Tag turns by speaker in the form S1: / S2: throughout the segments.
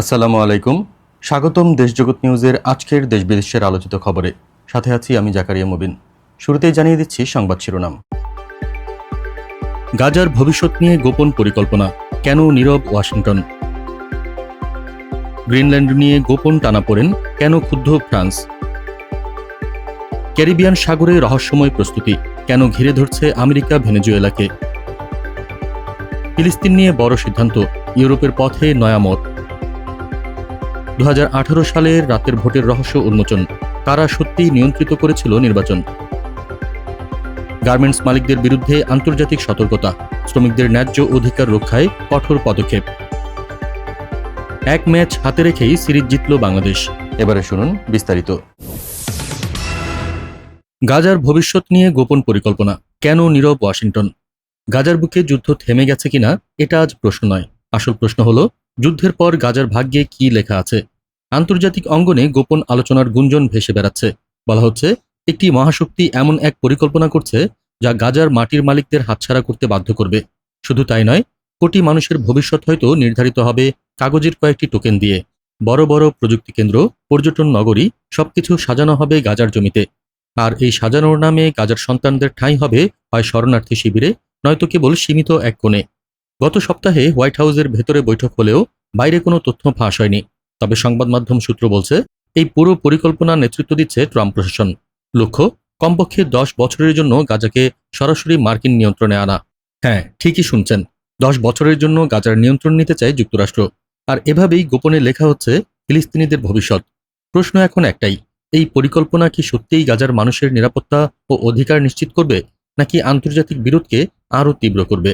S1: আসসালামু আলাইকুম। স্বাগতম দেশজগৎ নিউজের আজকের দেশ বিদেশের আলোচিত খবরে। সাথে আছি আমি জাকারিয়া মুবিন। শুরুতেই জানিয়ে দিচ্ছি সংবাদ শিরোনাম। গাজার ভবিষ্যৎ নিয়ে গোপন পরিকল্পনা, কেন নীরব ওয়াশিংটন? গ্রিনল্যান্ড নিয়ে গোপন টানাপোড়েন কেন ক্ষুব্ধ ফ্রান্স? ক্যারিবিয়ান সাগরে রহস্যময় প্রস্তুতি, কেন ঘিরে ধরছে আমেরিকা ভেনেজুয়েলাকে? ফিলিস্তিন নিয়ে বড় সিদ্ধান্ত, ইউরোপের পথে নয়া মত। দু সালের রাতের ভোটের রহস্য উন্মোচন। কারা সত্যিই নিয়ন্ত্রিত করেছিল নির্বাচন? গার্মেন্টস মালিকদের বিরুদ্ধে আন্তর্জাতিক সতর্কতা। শ্রমিকদের ন্যায্য অধিকার রক্ষায় কঠোর পদক্ষেপ। এক ম্যাচ হাতে রেখেই সিরিজ জিতল বাংলাদেশ। এবারে শুনুন বিস্তারিত। গাজার ভবিষ্যৎ নিয়ে গোপন পরিকল্পনা। কেন নীরব ওয়াশিংটন? গাজার বুকে যুদ্ধ থেমে গেছে কিনা, এটা আজ প্রশ্ন নয়। আসল প্রশ্ন হলো যুদ্ধের পর গাজার ভাগ্যে কি লেখা আছে? আন্তর্জাতিক অঙ্গনে গোপন আলোচনার গুঞ্জন ভেসে বেড়াচ্ছে। বলা হচ্ছে, একটি মহাশক্তি এমন এক পরিকল্পনা করছে যা গাজার মাটির মালিকদের হাতছাড়া করতে বাধ্য করবে। শুধু তাই নয়, কোটি মানুষের ভবিষ্যৎ হয়তো নির্ধারিত হবে কাগজের কয়েকটি টোকেন দিয়ে। বড় বড় প্রযুক্তি কেন্দ্র, পর্যটন নগরী, সবকিছু সাজানো হবে গাজার জমিতে। আর এই সাজানোর নামে গাজার সন্তানদের ঠাঁই হবে হয় শরণার্থী শিবিরে, নয়তো কেবল সীমিত এক কোণে। গত সপ্তাহে হোয়াইট হাউসের ভেতরে বৈঠক হলেও বাইরে কোনো তথ্য ফাঁস হয়নি। তবে সংবাদ মাধ্যম সূত্র বলছে, এই পুরো পরিকল্পনা নেতৃত্ব দিচ্ছে ট্রাম্প প্রশাসন। লক্ষ্য, কমপক্ষে দশ বছরের জন্য গাজাকে সরাসরি মার্কিন নিয়ন্ত্রণে আনা। হ্যাঁ ঠিকই শুনছেন, দশ বছরের জন্য গাজার নিয়ন্ত্রণ নিতে চায় যুক্তরাষ্ট্র। আর এভাবেই গোপনে লেখা হচ্ছে, ফিলিস্তিনিদের ভবিষ্যৎ। প্রশ্ন এখন একটাই, এই পরিকল্পনা কি সত্যিই গাজার মানুষের নিরাপত্তা ও অধিকার নিশ্চিত করবে, নাকি আন্তর্জাতিক বিরোধকে আরও তীব্র করবে?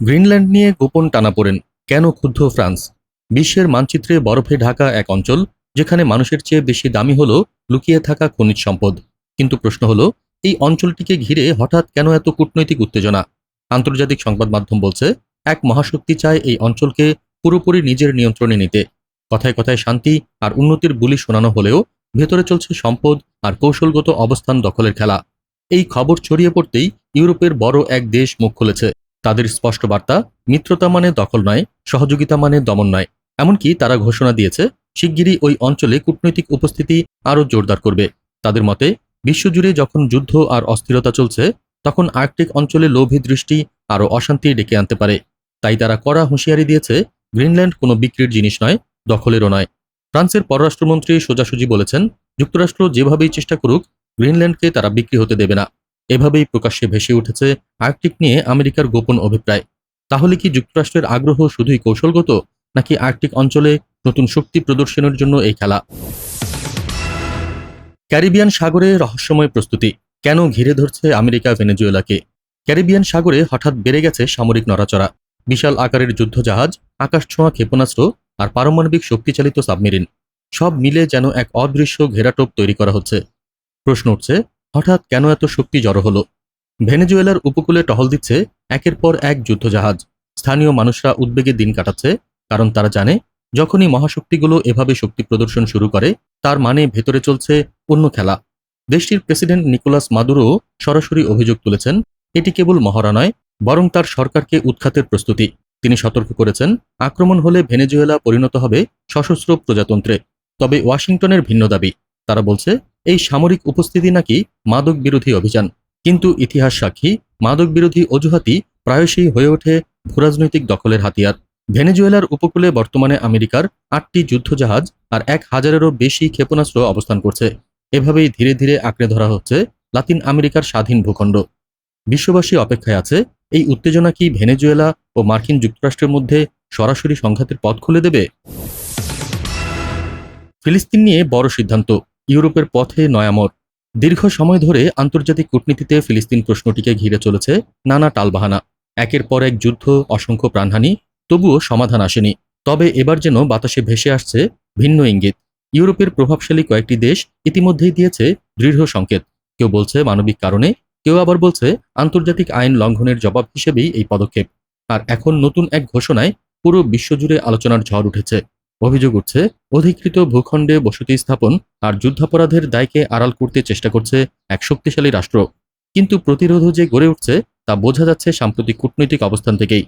S1: গ্রিনল্যান্ড নিয়ে গোপন টানাপোড়েন। কেন ক্ষুব্ধ ফ্রান্স? বিশ্বের মানচিত্রে বরফে ঢাকা এক অঞ্চল, যেখানে মানুষের চেয়ে বেশি দামি হল লুকিয়ে থাকা খনিজ সম্পদ। কিন্তু প্রশ্ন হলো, এই অঞ্চলটিকে ঘিরে হঠাৎ কেন এত কূটনৈতিক উত্তেজনা? আন্তর্জাতিক সংবাদ মাধ্যম বলছে, এক মহাশক্তি চায় এই অঞ্চলকে পুরোপুরি নিজের নিয়ন্ত্রণে নিতে। কথায় কথায় শান্তি আর উন্নতির বুলি শোনানো হলেও ভেতরে চলছে সম্পদ আর কৌশলগত অবস্থান দখলের খেলা। এই খবর ছড়িয়ে পড়তেই ইউরোপের বড় এক দেশ মুখ খুলেছে। তাদের স্পষ্ট বার্তা, মিত্রতা মানে দখল নয়, সহযোগিতা মানে দমন নয়। এমনকি তারা ঘোষণা দিয়েছে, শিগগিরই ওই অঞ্চলে কূটনৈতিক উপস্থিতি আরও জোরদার করবে। তাদের মতে, বিশ্বজুড়ে যখন যুদ্ধ আর অস্থিরতা চলছে, তখন আর্কটিক অঞ্চলে লোভী দৃষ্টি আরও অশান্তি ডেকে আনতে পারে। তাই তারা কড়া হুঁশিয়ারি দিয়েছে, গ্রিনল্যান্ড কোনো বিক্রির জিনিস নয়, দখলেরও নয়। ফ্রান্সের পররাষ্ট্রমন্ত্রী সোজাসুজি বলেছেন, যুক্তরাষ্ট্র যেভাবেই চেষ্টা করুক, গ্রিনল্যান্ডকে তারা বিক্রি হতে দেবে না। এভাবেই প্রকাশ্যে ভেসে উঠেছে আর্কটিক নিয়ে আমেরিকার গোপন অভিপ্রায়। তাহলে কি যুক্তরাষ্ট্রের আগ্রহ শুধুই কৌশলগত, নাকি আর্কটিক অঞ্চলে নতুন শক্তি প্রদর্শনের জন্য এই খেলা? ক্যারিবিয়ান সাগরে রহস্যময় প্রস্তুতি। কেন ঘিরে ধরছে আমেরিকা ভেনেজুয়েলাকে? ক্যারিবিয়ান সাগরে হঠাৎ বেড়ে গেছে সামরিক নড়াচড়া। বিশাল আকারের যুদ্ধজাহাজ, আকাশছোঁয়া ক্ষেপণাস্ত্র আর পারমাণবিক শক্তিচালিত সাবমেরিন। সব মিলে যেন এক অদৃশ্য ঘেরাটোপ তৈরি করা হচ্ছে। প্রশ্ন উঠছে হঠাৎ কেন এত শক্তি জড়ো হলো? ভেনেজুয়েলার উপকূলে টহল দিচ্ছে একের পর এক যুদ্ধজাহাজ। স্থানীয় মানুষরা উদ্বেগে দিন কাটাচ্ছে, কারণ তারা জানে, যখনই মহাশক্তিগুলো এভাবে শক্তি প্রদর্শন শুরু করে, তার মানে ভেতরে চলছে অন্য খেলা। দেশটির প্রেসিডেন্ট নিকোলাস মাদুরো সরাসরি অভিযোগ তুলেছেন, এটি কেবল মহড়া নয়, বরং তার সরকারকে উৎখাতের প্রস্তুতি। তিনি সতর্ক করেছেন, আক্রমণ হলে ভেনেজুয়েলা পরিণত হবে সশস্ত্র প্রজাতন্ত্রে। তবে ওয়াশিংটনের ভিন্ন দাবি। তারা বলছে এই সামরিক উপস্থিতি নাকি মাদক বিরোধী অভিযান। কিন্তু ইতিহাস সাক্ষী মাদক বিরোধী অজুহাতি প্রায়শই হয়ে ওঠে ভূরাজনৈতিক দখলের হাতিয়ার। ভেনেজুয়েলার উপকূলে বর্তমানে আমেরিকার আটটি যুদ্ধজাহাজ আর এক হাজারেরও বেশি ক্ষেপণাস্ত্র অবস্থান করছে। এভাবেই ধীরে ধীরে আঁকড়ে ধরা হচ্ছে লাতিন আমেরিকার স্বাধীন ভূখণ্ড। বিশ্ববাসী অপেক্ষায় আছে, এই উত্তেজনা কি ভেনেজুয়েলা ও মার্কিন যুক্তরাষ্ট্রের মধ্যে সরাসরি সংঘাতের পথ খুলে দেবে? ফিলিস্তিন নিয়ে বড় সিদ্ধান্ত। ইউরোপের পথে নয়ামর। দীর্ঘ সময় ধরে আন্তর্জাতিক কূটনীতিতে ফিলিস্তিন প্রশ্নটিকে ঘিরে চলেছে নানা টালবাহানা। একের পর এক যুদ্ধ, অসংখ্য প্রাণহানি, তবুও সমাধান আসেনি। তবে এবার যেন বাতাসে ভেসে আসছে ভিন্ন ইঙ্গিত। ইউরোপের প্রভাবশালী কয়েকটি দেশ ইতিমধ্যেই দিয়েছে দৃঢ় সংকেত। কেউ বলছে মানবিক কারণে, কেউ আবার বলছে আন্তর্জাতিক আইন লঙ্ঘনের জবাব হিসেবেই এই পদক্ষেপ। আর এখন নতুন এক ঘোষণায় পুরো বিশ্বজুড়ে আলোচনার ঝড় উঠেছে। অভিযোগ উঠছে, অধিকৃত ভূখণ্ডে বসতি স্থাপন আর যুদ্ধাপরাধের দায়কে আড়াল করতে চেষ্টা করছে এক শক্তিশালী রাষ্ট্র। কিন্তু প্রতিরোধও যে গড়ে উঠছে, তা বোঝা যাচ্ছে সাম্প্রতিক কূটনৈতিক অবস্থান থেকেই।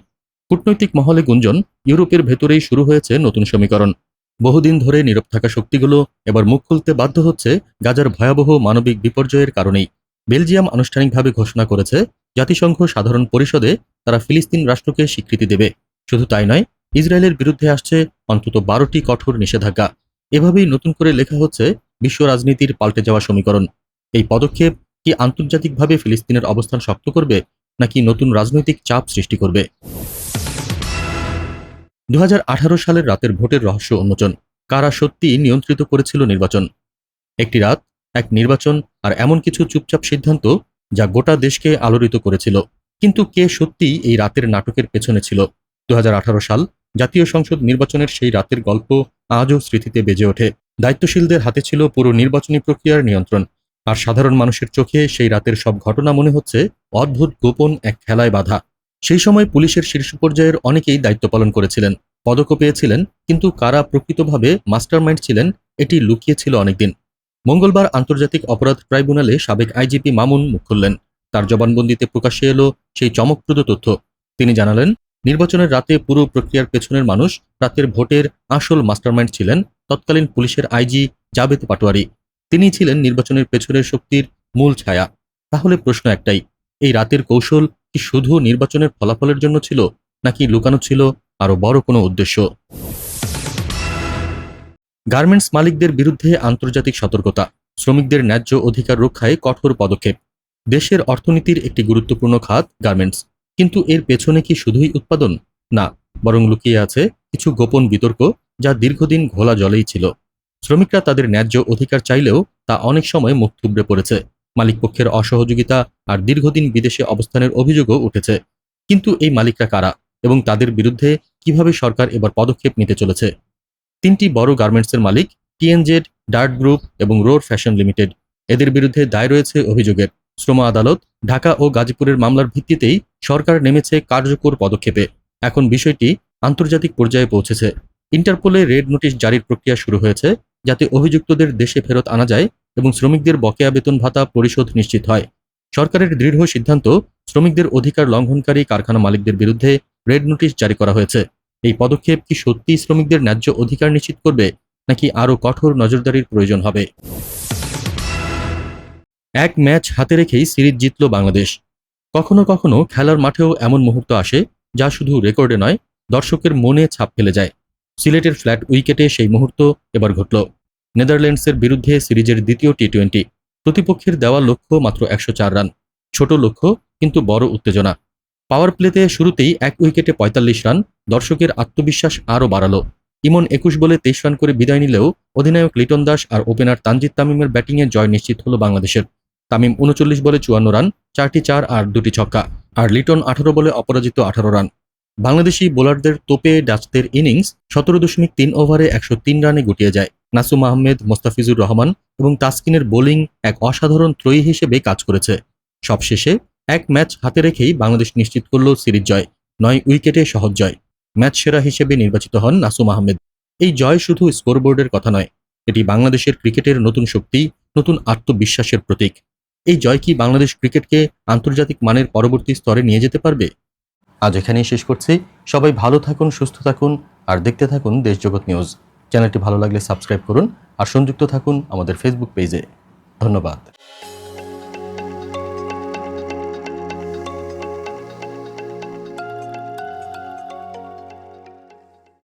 S1: কূটনৈতিক মহলে গুঞ্জন, ইউরোপের ভেতরেই শুরু হয়েছে নতুন সমীকরণ। বহুদিন ধরে নীরব থাকা শক্তিগুলো এবার মুখ খুলতে বাধ্য হচ্ছে গাজার ভয়াবহ মানবিক বিপর্যয়ের কারণেই। বেলজিয়াম আনুষ্ঠানিকভাবে ঘোষণা করেছে, জাতিসংঘ সাধারণ পরিষদে তারা ফিলিস্তিন রাষ্ট্রকে স্বীকৃতি দেবে। শুধু তাই নয়, ইসরায়েলের বিরুদ্ধে আসছে অন্তত বারোটি কঠোর নিষেধাজ্ঞা। এভাবেই নতুন করে লেখা হচ্ছে, বিশ্ব রাজনীতির পাল্টে যাওয়া সমীকরণ। এই পদক্ষেপ কি আন্তর্জাতিকভাবে ফিলিস্তিনের অবস্থান শক্ত করবে, নাকি নতুন রাজনৈতিক চাপ সৃষ্টি করবে? দু সালের রাতের ভোটের রহস্য উন্মোচন। কারা সত্যি নিয়ন্ত্রিত করেছিল নির্বাচন? একটি রাত, এক নির্বাচন আর এমন কিছু চুপচাপ সিদ্ধান্ত যা গোটা দেশকে আলোড়িত করেছিল। কিন্তু কে সত্যি এই রাতের নাটকের পেছনে ছিল? দু হাজার আঠারো সাল জাতীয় সংসদ নির্বাচনের সেই রাতের গল্প আজও স্মৃতিতে বেজে ওঠে। দায়িত্বশীলদের হাতে ছিল পুরো নির্বাচনী প্রক্রিয়ার নিয়ন্ত্রণ। আর সাধারণ মানুষের চোখে সেই রাতের সব ঘটনা মনে হচ্ছে অদ্ভুত গোপন এক খেলায় বাধা। সেই সময় পুলিশের শীর্ষ পর্যায়ের অনেকেই দায়িত্ব পালন করেছিলেন। পদকও পেয়েছিলেন, কিন্তু কারা প্রকৃতভাবে মাস্টারমাইন্ড ছিলেন, এটি লুকিয়ে ছিল অনেকদিন। মঙ্গলবার আন্তর্জাতিক অপরাধ ট্রাইব্যুনালে সাবেক আইজিপি মামুন মুখ খুললেন। তার জবানবন্দিতে প্রকাশ্যে এলো সেই চমকপ্রদ তথ্য। তিনি জানালেন নির্বাচনের রাতে পুরো প্রক্রিয়ার পেছনের মানুষ রাতের ভোটের আসল মাস্টারমাইন্ড ছিলেন তৎকালীন পুলিশের আইজি জাবেদ পাটোয়ারি। তিনি ছিলেন নির্বাচনের পেছনের শক্তির মূল ছায়া। তাহলে প্রশ্ন একটাই, এই রাতের কৌশল কি শুধু নির্বাচনের ফলাফলের জন্য ছিল, নাকি লুকানো ছিল আরও বড় কোনো উদ্দেশ্য? গার্মেন্টস মালিকদের বিরুদ্ধে আন্তর্জাতিক সতর্কতা, শ্রমিকদের ন্যায্য অধিকার রক্ষায় কঠোর পদক্ষেপ। দেশের অর্থনীতির একটি গুরুত্বপূর্ণ খাত গার্মেন্টস। কিন্তু এর পেছনে কি শুধুই উৎপাদন? না, বরং লুকিয়ে আছে কিছু গোপন বিতর্ক যা দীর্ঘদিন ঘোলা জলেই ছিল। শ্রমিকরা তাদের ন্যায্য অধিকার চাইলেও তা অনেক সময় মুখ থুবড়ে পড়েছে। মালিকপক্ষের অসহযোগিতা আর দীর্ঘদিন বিদেশে অবস্থানের অভিযোগও উঠেছে। কিন্তু এই মালিকরা কারা এবং তাদের বিরুদ্ধে কীভাবে সরকার এবার পদক্ষেপ নিতে চলেছে? তিনটি বড় গার্মেন্টসের মালিক টিএনজেড ডার্ট গ্রুপ এবং রোর ফ্যাশন লিমিটেড এদের বিরুদ্ধে দায় রয়েছে অভিযোগের। শ্রম আদালত, ঢাকা ও গাজীপুরের মামলার ভিত্তিতেই সরকার নেমেছে কার্যকর পদক্ষেপে। এখন বিষয়টি আন্তর্জাতিক পর্যায়ে পৌঁছেছে। ইন্টারপোলে রেড নোটিশ জারির প্রক্রিয়া শুরু হয়েছে, যাতে অভিযুক্তদের দেশে ফেরত আনা যায় এবং শ্রমিকদের বকেয়া বেতন ভাতা পরিশোধ নিশ্চিত হয়। সরকারের দৃঢ় সিদ্ধান্ত, শ্রমিকদের অধিকার লঙ্ঘনকারী কারখানা মালিকদের বিরুদ্ধে রেড নোটিশ জারি করা হয়েছে। এই পদক্ষেপ কি সত্যিই শ্রমিকদের ন্যায্য অধিকার নিশ্চিত করবে, নাকি আরও কঠোর নজরদারির প্রয়োজন হবে? এক ম্যাচ হাতে রেখেই সিরিজ জিতল বাংলাদেশ। কখনো কখনো খেলার মাঠেও এমন মুহূর্ত আসে, যা শুধু রেকর্ডে নয়, দর্শকের মনে ছাপ ফেলে যায়। সিলেটের ফ্ল্যাট উইকেটে সেই মুহূর্ত এবার ঘটল। নেদারল্যান্ডসের বিরুদ্ধে সিরিজের দ্বিতীয় টি টোয়েন্টি প্রতিপক্ষের দেওয়া লক্ষ্য মাত্র একশো চার রান। ছোট লক্ষ্য, কিন্তু বড় উত্তেজনা। পাওয়ার প্লেতে শুরুতেই এক উইকেটে পঁয়তাল্লিশ রান, দর্শকের আত্মবিশ্বাস আরও বাড়ালো। ইমন একুশ বলে তেইশ রান করে বিদায় নিলেও অধিনায়ক লিটন দাস আর ওপেনার তানজিদ তামিমের ব্যাটিংয়ে জয় নিশ্চিত হলো বাংলাদেশের। তামিম উনচল্লিশ বলে চুয়ান্ন রান, চারটি চার আর দুটি ছক্কা, আর লিটন আঠারো বলে অপরাজিত আঠারো রান। বাংলাদেশি বোলারদের তোপে ডাচদের ইনিংস সতেরো দশমিক তিন ওভারে একশো তিন রানে গুটিয়ে যায়। নাসুম আহমেদ, মোস্তাফিজুর রহমান এবং তাসকিনের বোলিং এক অসাধারণ ত্রয়ী হিসেবে কাজ করেছে। সবশেষে এক ম্যাচ হাতে রেখেই বাংলাদেশ নিশ্চিত করল সিরিজ জয়, নয় উইকেটে সহজ জয়। ম্যাচ সেরা হিসেবে নির্বাচিত হন নাসুম আহমেদ। এই জয় শুধু স্কোরবোর্ডের কথা নয়, এটি বাংলাদেশের ক্রিকেটের নতুন শক্তি, নতুন আত্মবিশ্বাসের প্রতীক। এই জয় কি বাংলাদেশ ক্রিকেটকে আন্তর্জাতিক মানের পরবর্তী স্তরে নিয়ে যেতে পারবে? আজ এখানেই শেষ করছি। সবাই ভালো থাকুন, সুস্থ থাকুন, আর দেখতে থাকুন দেশজগৎ নিউজ। চ্যানেলটি ভালো লাগলে সাবস্ক্রাইব করুন, আর সংযুক্ত থাকুন আমাদের ফেসবুক পেজে ধন্যবাদ।